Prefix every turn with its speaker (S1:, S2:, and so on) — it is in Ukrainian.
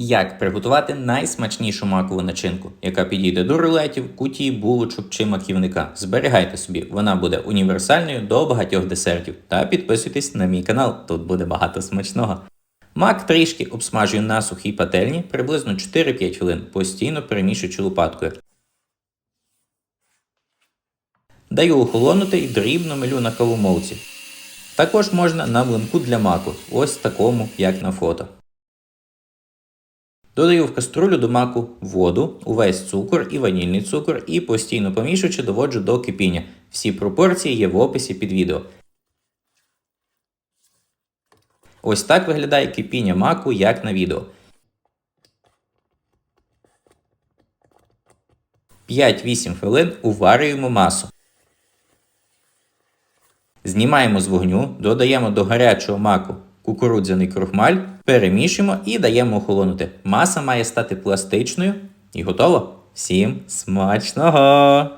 S1: Як приготувати найсмачнішу макову начинку, яка підійде до рулетів, куті, булочок чи маківника. Зберігайте собі, вона буде універсальною до багатьох десертів. Та підписуйтесь на мій канал, тут буде багато смачного. Мак трішки обсмажую на сухій пательні приблизно 4-5 хвилин, постійно перемішуючи лопаткою. Даю охолонути і дрібно мелю на кавомолці. Також можна на млинку для маку, ось такому, як на фото. Додаю в каструлю до маку воду, увесь цукор і ванільний цукор і постійно помішуючи доводжу до кипіння. Всі пропорції є в описі під відео. Ось так виглядає кипіння маку, як на відео. 5-8 хвилин уварюємо масу. Знімаємо з вогню, додаємо до гарячого маку кукурудзяний крохмаль, перемішуємо і даємо охолонути. Маса має стати пластичною і готово. Всім смачного!